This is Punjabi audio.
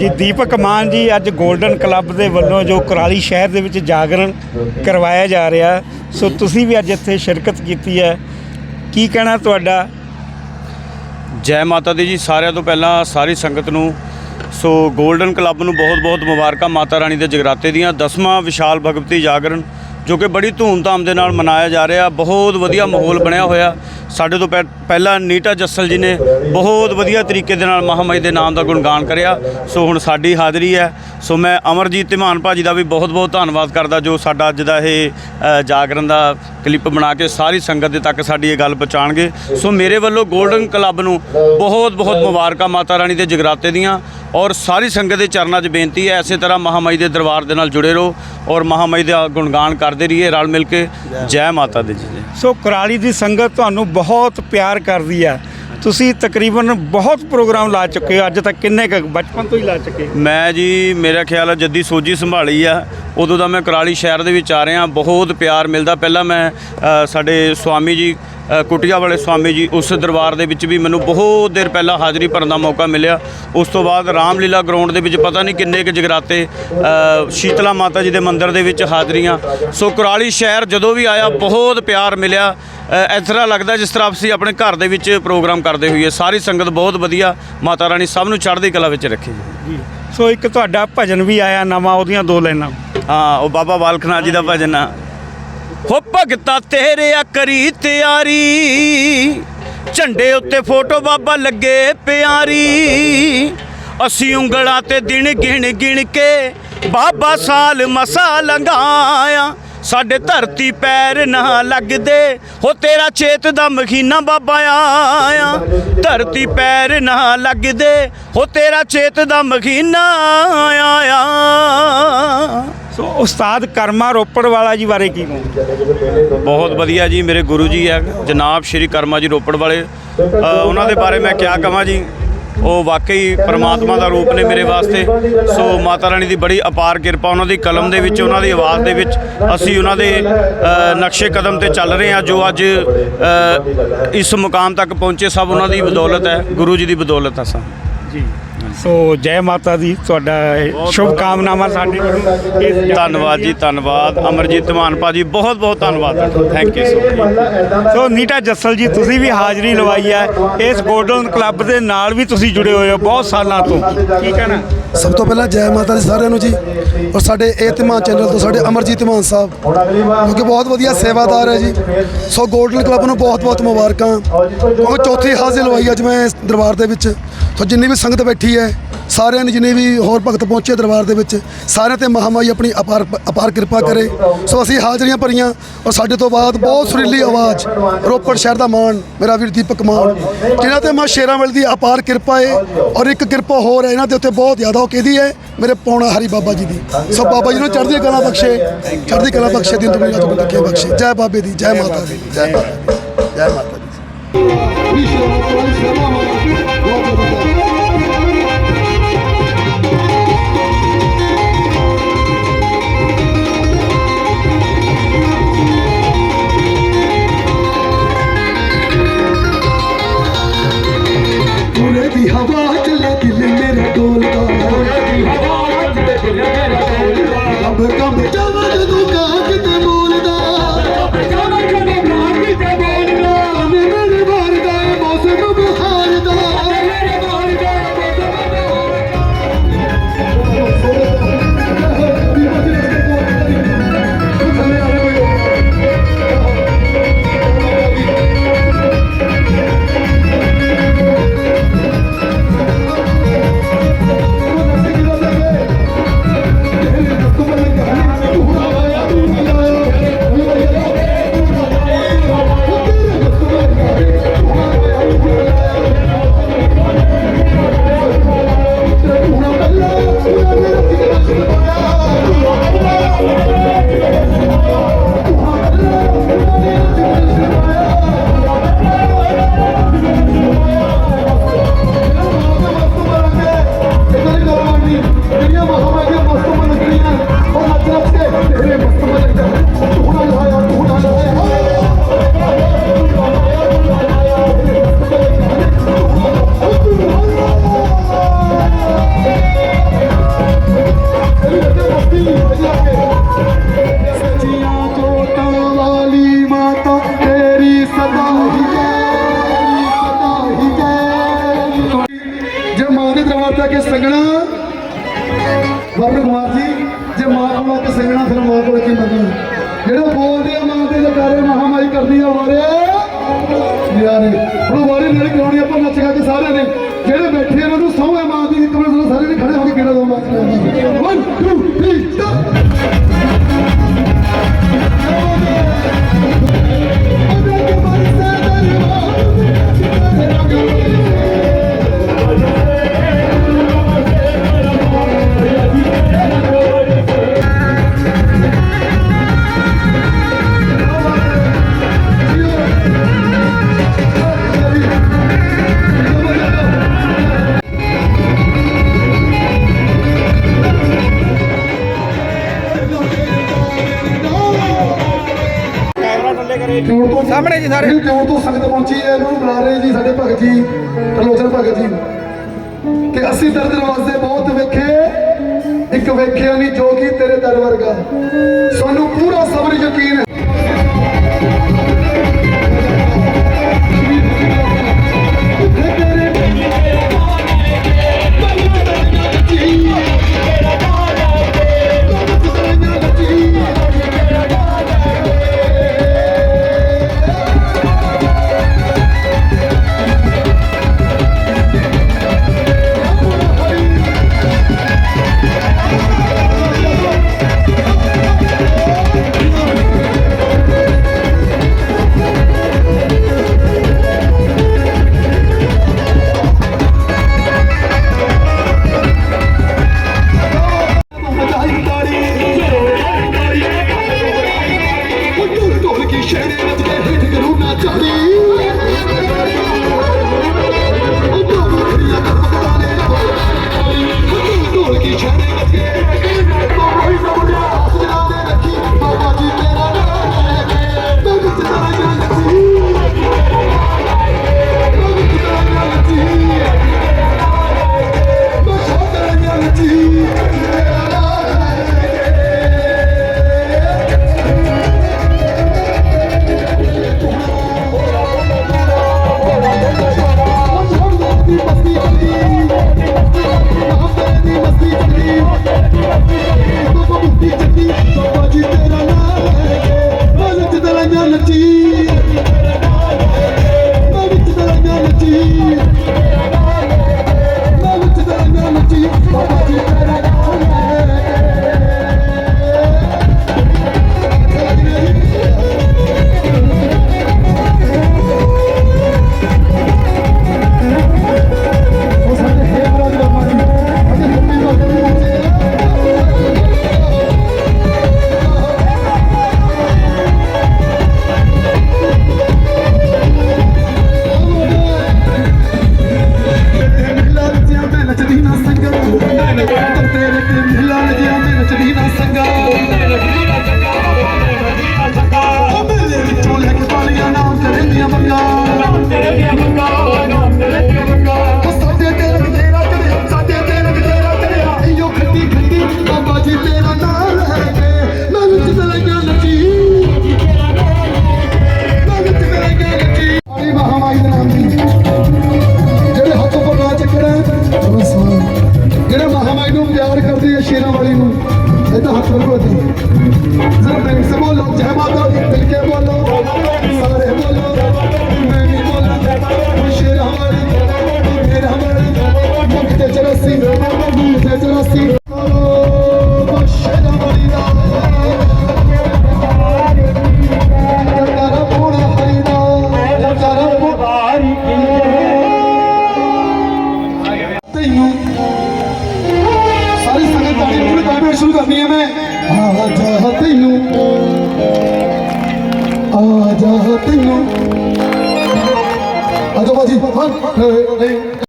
ਜੀ, ਦੀਪਕ ਮਾਨ ਜੀ ਅੱਜ 골ਡਨ ਕਲੱਬ ਦੇ ਵੱਲੋਂ ਜੋ ਕੁਰਾਲੀ ਸ਼ਹਿਰ ਦੇ ਵਿੱਚ ਜਾਗਰਣ ਕਰਵਾਇਆ ਜਾ ਰਿਹਾ। ਸੋ ਤੁਸੀਂ ਵੀ ਅੱਜ ਇੱਥੇ ਸ਼ਿਰਕਤ ਕੀਤੀ ਹੈ। ਕੀ ਕਹਿਣਾ ਤੁਹਾਡਾ? ਜੈ ਮਾਤਾ ਦੀ ਜੀ, ਸਾਰਿਆਂ ਤੋਂ ਪਹਿਲਾਂ ਸਾਰੀ ਸੰਗਤ ਨੂੰ। ਸੋ 골ਡਨ ਕਲੱਬ ਨੂੰ ਬਹੁਤ-ਬਹੁਤ ਮੁਬਾਰਕਾਂ ਮਾਤਾ ਰਾਣੀ ਦੇ ਜਗਰਾਤੇ ਦੀਆਂ। ਦਸਵਾਂ ਵਿਸ਼ਾਲ ਭਗਵਤੀ ਜਾਗਰਣ, ਜੋ ਕਿ ਬੜੀ ਧੂਮਧਾਮ ਦੇ ਨਾਲ ਮਨਾਇਆ ਜਾ ਰਿਹਾ। ਬਹੁਤ ਵਧੀਆ ਮਾਹੌਲ ਬਣਿਆ ਹੋਇਆ। ਸਾਡੇ ਤੋਂ ਪਹਿ- ਪਹਿਲਾਂ ਨੀਟਾ ਜੱਸਲ ਜੀ ਨੇ ਬਹੁਤ ਵਧੀਆ ਤਰੀਕੇ ਦੇ ਨਾਲ ਮਹਾਮਾਈ ਦੇ ਨਾਮ ਦਾ ਗੁਣਗਾਨ ਕਰਿਆ। ਸੋ ਹੁਣ ਸਾਡੀ ਹਾਜ਼ਰੀ ਹੈ। ਸੋ ਮੈਂ ਅਮਰਜੀਤ ਧਮਾਨ ਭਾਜੀ ਦਾ ਵੀ ਬਹੁਤ-ਬਹੁਤ ਧੰਨਵਾਦ ਕਰਦਾ ਜੋ ਸਾਡਾ ਅੱਜ ਦਾ ਇਹ ਜਾਗਰਨ ਦਾ ਕਲਿੱਪ ਬਣਾ ਕੇ ਸਾਰੀ ਸੰਗਤ ਦੇ ਤੱਕ ਸਾਡੀ ਇਹ ਗੱਲ ਪਹੁੰਚਾਉਣਗੇ ਸੋ ਮੇਰੇ ਵੱਲੋਂ 골ਡਨ ਕਲੱਬ ਨੂੰ ਬਹੁਤ-ਬਹੁਤ ਮੁਬਾਰਕਾਂ ਮਾਤਾ ਰਾਣੀ ਦੇ ਜਗਰਾਤੇ ਦੀਆਂ ਔਰ ਸਾਰੀ ਸੰਗਤ ਦੇ ਚਰਨਾਂ 'ਚ ਬੇਨਤੀ ਹੈ ਐਸੇ ਤਰ੍ਹਾਂ ਮਹਾਮਾਈ ਦੇ ਦਰਬਾਰ ਦੇ ਨਾਲ ਜੁੜੇ ਰਹੋ ਔਰ ਮਹਾਮਾਈ ਦਾ ਗੁਣਗਾਨ ਕਰਦੇ ਰਹੀਏ ਰਲ ਮਿਲ ਕੇ। ਜੈ ਮਾਤਾ ਦੀ ਜੀ। ਸੋ ਕੁਰਾਲੀ ਦੀ ਸੰਗਤ ਤੁਹਾਨੂੰ ਬਹੁਤ ਪਿਆਰ ਕਰਦੀ ਹੈ। ਤੁਸੀਂ ਤਕਰੀਬਨ ਬਹੁਤ ਪ੍ਰੋਗਰਾਮ ਲਾ ਚੁੱਕੇ ਹੋ ਅੱਜ ਤੱਕ ਕਿੰਨੇ ਕੁ ਬਚਪਨ ਤੋਂ ਹੀ ਲਾ ਚੁੱਕੇ ਮੈਂ ਜੀ ਮੇਰਾ ਖਿਆਲ ਹੈ ਜੱਦੀ ਸੋਜੀ ਸੰਭਾਲੀ ਆ। ਉਦੋਂ ਦਾ ਮੈਂ ਕੁਰਾਲੀ ਸ਼ਹਿਰ ਦੇ ਵਿੱਚ ਆ ਰਿਹਾ ਬਹੁਤ ਪਿਆਰ ਮਿਲਦਾ। ਪਹਿਲਾਂ ਮੈਂ ਸਾਡੇ ਸਵਾਮੀ ਜੀ ਅ, ਵਾਲੇ ਸਵਾਮੀ ਜੀ ਉਸ ਦਰਬਾਰ ਦੇ ਵਿੱਚ ਵੀ ਮੈਨੂੰ ਬਹੁਤ ਦੇਰ ਪਹਿਲਾਂ ਹਾਜ਼ਰੀ ਭਰਨ ਦਾ ਮੌਕਾ ਮਿਲਿਆ। ਉਸ ਤੋਂ ਬਾਅਦ ਰਾਮਲੀਲਾ ਗਰਾਊਂਡ ਦੇ ਵਿੱਚ ਪਤਾ ਨਹੀਂ ਕਿੰਨੇ ਕੁ ਜਗਰਾਤੇ ਸ਼ੀਤਲਾ ਮਾਤਾ ਜੀ ਦੇ ਮੰਦਿਰ ਦੇ ਵਿੱਚ ਹਾਜ਼ਰੀਆਂ। ਸੋ ਕੁਰਾਲੀ ਸ਼ਹਿਰ ਜਦੋਂ ਵੀ ਆਇਆ ਬਹੁਤ ਪਿਆਰ ਮਿਲਿਆ। ਇਸ ਤਰ੍ਹਾਂ ਲੱਗਦਾ ਜਿਸ ਤਰ੍ਹਾਂ ਅਸੀਂ ਆਪਣੇ ਘਰ ਦੇ ਵਿੱਚ ਪ੍ਰੋਗਰਾਮ ਕਰਦੇ ਹੋਈਏ। ਸਾਰੀ ਸੰਗਤ ਬਹੁਤ ਵਧੀਆ ਮਾਤਾ ਰਾਣੀ ਸਭ ਨੂੰ ਚੜ੍ਹਦੀ ਕਲਾ ਵਿੱਚ ਰੱਖੇ ਜੀ। ਸੋ ਇੱਕ ਤੁਹਾਡਾ ਭਜਨ ਵੀ ਆਇਆ ਨਵਾਂ ਉਹਦੀਆਂ ਦੋ ਲਾਈਨਾਂ। ਹਾਂ ਉਹ ਬਾਬਾ ਬਾਲਕ ਨਾਥ ਜੀ ਦਾ ਭਜਨ ਆ। ਹੋ ਭਗਤਾ ਤੇਰੇ ਆ ਕਰੀ ਤਿਆਰੀ ਝੰਡੇ ਉੱਤੇ ਫੋਟੋ ਬਾਬਾ ਲੱਗੇ ਪਿਆਰੀ। ਅਸੀਂ ਉਂਗਲਾਂ ਤੇ ਦਿਨ ਗਿਣ ਗਿਣ ਕੇ ਬਾਬਾ ਸਾਲ ਮਸਾ ਲੰਘਾਇਆ। ਸਾਡੇ ਧਰਤੀ ਪੈਰ ਨਾ ਲੱਗਦੇ ਹੋ ਤੇਰਾ ਚੇਤ ਦਾ ਮਖੀਨਾ ਬਾਬਾ ਆਇਆ। ਧਰਤੀ ਪੈਰ ਨਾ ਲੱਗਦੇ ਹੋ ਤੇਰਾ ਚੇਤ ਦਾ ਮਖੀਨਾ ਆਇਆ। ਸੋ ਉਸਤਾਦ ਕਰਮਾ ਰੋਪੜ ਵਾਲਾ ਜੀ ਬਾਰੇ ਕੀ ਕਹੋ ਬਹੁਤ ਵਧੀਆ ਜੀ ਮੇਰੇ ਗੁਰੂ ਜੀ ਹੈ ਜਨਾਬ ਸ਼੍ਰੀ ਕਰਮਾ ਜੀ ਰੋਪੜ ਵਾਲੇ। ਉਹਨਾਂ ਦੇ ਬਾਰੇ ਮੈਂ ਕਿਆ ਕਹਾਂ ਜੀ? ਉਹ ਵਾਕਈ ਪ੍ਰਮਾਤਮਾ ਦਾ ਰੂਪ ਨੇ ਮੇਰੇ ਵਾਸਤੇ। ਸੋ ਮਾਤਾ ਰਾਣੀ ਦੀ ਬੜੀ ਅਪਾਰ ਕਿਰਪਾ ਉਹਨਾਂ ਦੀ ਕਲਮ ਦੇ ਵਿੱਚ, ਉਹਨਾਂ ਦੀ ਆਵਾਜ਼ ਦੇ ਵਿੱਚ ਅਸੀਂ ਉਹਨਾਂ ਦੇ ਨਕਸ਼ੇ ਕਦਮ ਤੇ ਚੱਲ ਰਹੇ ਹਾਂ, ਜੋ ਅੱਜ ਇਸ ਮੁਕਾਮ ਤੱਕ ਪਹੁੰਚੇ ਸਭ ਉਹਨਾਂ ਦੀ ਬਦੌਲਤ ਹੈ, ਗੁਰੂ ਜੀ ਦੀ ਬਦੌਲਤ ਹੈ ਸਭ। ਜੀ। ਸੋ ਜੈ ਮਾਤਾ ਦੀ ਤੁਹਾਡਾ ਸ਼ੁਭ ਕਾਮਨਾਵਾਂ ਸਾਡੇ ਵੱਲੋਂ ਇਸ ਧੰਨਵਾਦ ਜੀ ਧੰਨਵਾਦ। ਅਮਰਜੀਤ ਮਾਨ ਭਾਜੀ ਬਹੁਤ ਬਹੁਤ ਧੰਨਵਾਦ। Thank you so much so Neeta Jassal ji ਤੁਸੀਂ ਵੀ ਹਾਜ਼ਰੀ ਲਵਾਈ ਹੈ। ਇਸ 골ਡਨ ਕਲੱਬ ਦੇ ਨਾਲ ਵੀ ਤੁਸੀਂ ਜੁੜੇ ਹੋਏ ਹੋ ਬਹੁਤ ਸਾਲਾਂ ਤੋਂ। ਕੀ ਕਹਿਣਾ? ਸਭ ਤੋਂ ਪਹਿਲਾਂ ਜੈ ਮਾਤਾ ਦੀ ਸਾਰਿਆਂ ਨੂੰ ਜੀ ਔਰ ਸਾਡੇ ਏਤਮਾਨ ਚੈਨਲ ਤੋਂ ਸਾਡੇ ਅਮਰਜੀਤ ਮਾਨ ਸਾਹਿਬ ਕਿਉਂਕਿ ਬਹੁਤ ਵਧੀਆ ਸੇਵਾਦਾਰ ਹੈ ਜੀ। ਸੋ 골ਡਨ ਕਲੱਬ ਨੂੰ ਬਹੁਤ ਬਹੁਤ ਮੁਬਾਰਕਾਂ। ਕਿਉਂਕਿ ਚੌਥੀ ਹਾਜ਼ਰ ਲਵਾਈ ਅੱਜ ਮੈਂ ਇਸ ਦਰਬਾਰ ਦੇ ਵਿੱਚ। ਸੋ ਜਿੰਨੀ ਵੀ ਸੰਗਤ ਬੈਠੀ ਹੈ, ਸਾਰਿਆਂ ਨੇ ਜਿੰਨੇ ਵੀ ਹੋਰ ਭਗਤ ਪਹੁੰਚੇ ਦਰਬਾਰ ਦੇ ਵਿੱਚ, ਸਾਰਿਆਂ ਤੇ ਮਹਾਮਾਈ ਆਪਣੀ ਅਪਾਰ ਅਪਾਰ ਕਿਰਪਾ ਕਰੇ। ਸੋ ਅਸੀਂ ਹਾਜ਼ਰੀਆਂ ਭਰੀਆਂ ਔਰ ਸਾਡੇ ਤੋਂ ਬਾਅਦ ਬਹੁਤ ਸੁਰੀਲੀ ਆਵਾਜ਼, ਰੋਪੜ ਸ਼ਹਿਰ ਦਾ ਮਾਣ, ਮੇਰਾ ਵੀਰ ਦੀਪਕ ਮਾਨ, ਜਿਨ੍ਹਾਂ ਤੇ ਮਾਂ ਸ਼ੇਰਾਂ ਵਾਲੀ ਦੀ ਅਪਾਰ ਕਿਰਪਾ ਹੈ ਔਰ ਇੱਕ ਕਿਰਪਾ ਹੋਰ ਹੈ, ਇਹਨਾਂ ਦੇ ਉੱਤੇ ਬਹੁਤ ਜ਼ਿਆਦਾ ਉਹ ਕਿਹਦੀ ਹੈ, ਮੇਰੇ ਪੌਣਾ ਹਰੀ ਬਾਬਾ ਜੀ ਦੀ। ਸੋ ਬਾਬਾ ਜੀ ਨੂੰ ਚੜ੍ਹਦੀ ਕਲਾ ਬਖਸ਼ੇ, ਚੜ੍ਹਦੀ ਕਲਾ ਬਖਸ਼ੇ, ਦਿਨ ਦੁਨੀਆ ਤੋਂ ਰੱਖੇ ਬਖਸ਼ੇ। ਜੈ ਬਾਬੇ ਦੀ, ਜੈ ਮਾਤਾ ਦੀ, ਜੈ ਮਾਤਾ ਦੀ, ਜੈ ਮਾਤਾ ਦੀ। ਮਾਤਾ ਕੇ ਸੰਗਣਾ ਵਰਨ ਕੁਮਾਰ ਜੀ, ਜੇ ਮਾਂ ਕੋਲ ਆ ਕੇ ਸੰਗਣਾ ਫਿਰ ਮਾਂ ਕੋਲ ਕੀ ਮੰਗਣਾ? ਜਿਹੜਾ ਬੋਲਦੇ ਆ, ਮਾਂ ਦੇ ਜਕਾਰੇ ਮਹਾਮਾਈ ਕਰਦੀ ਆ ਵਾਰਿਆ ਯਾਰੇ ਹੁਣ ਵਾਰੀ ਨਾਲ ਕਰਾਉਣੀ ਆਪਾਂ ਨੱਚ ਗਾ ਕੇ ਸਾਰਿਆਂ ਨੇ। ਸਾਹਮਣੇ ਜੀ ਸਾਰੇ। ਜੋੜ ਤੋਂ ਸੰਗਤ ਪਹੁੰਚੀ ਹੈ ਇਹਨੂੰ ਬੁਲਾ ਰਹੇ ਜੀ ਸਾਡੇ ਭਗਤ ਜੀ ਅਲੋਚਨ ਭਗਤ ਜੀ। ਕਿ ਅਸੀਂ ਦਰ ਦਰਵਾਜ਼ੇ ਬਹੁਤ ਵੇਖੇ ਇੱਕ ਵੇਖਿਆ ਨਹੀਂ ਜੋ ਕੀ ਤੇਰੇ ਦਰ ਵਰਗਾ। ਸਾਨੂੰ ਪੂਰਾ ਸਬਰ ਯਕੀਨ ਆ ਜਾ ਤੈਨੂੰ ਆ ਜਾ ਤੈਨੂੰ ਅਜੋ ਬਾਜੀ ਹਾਂ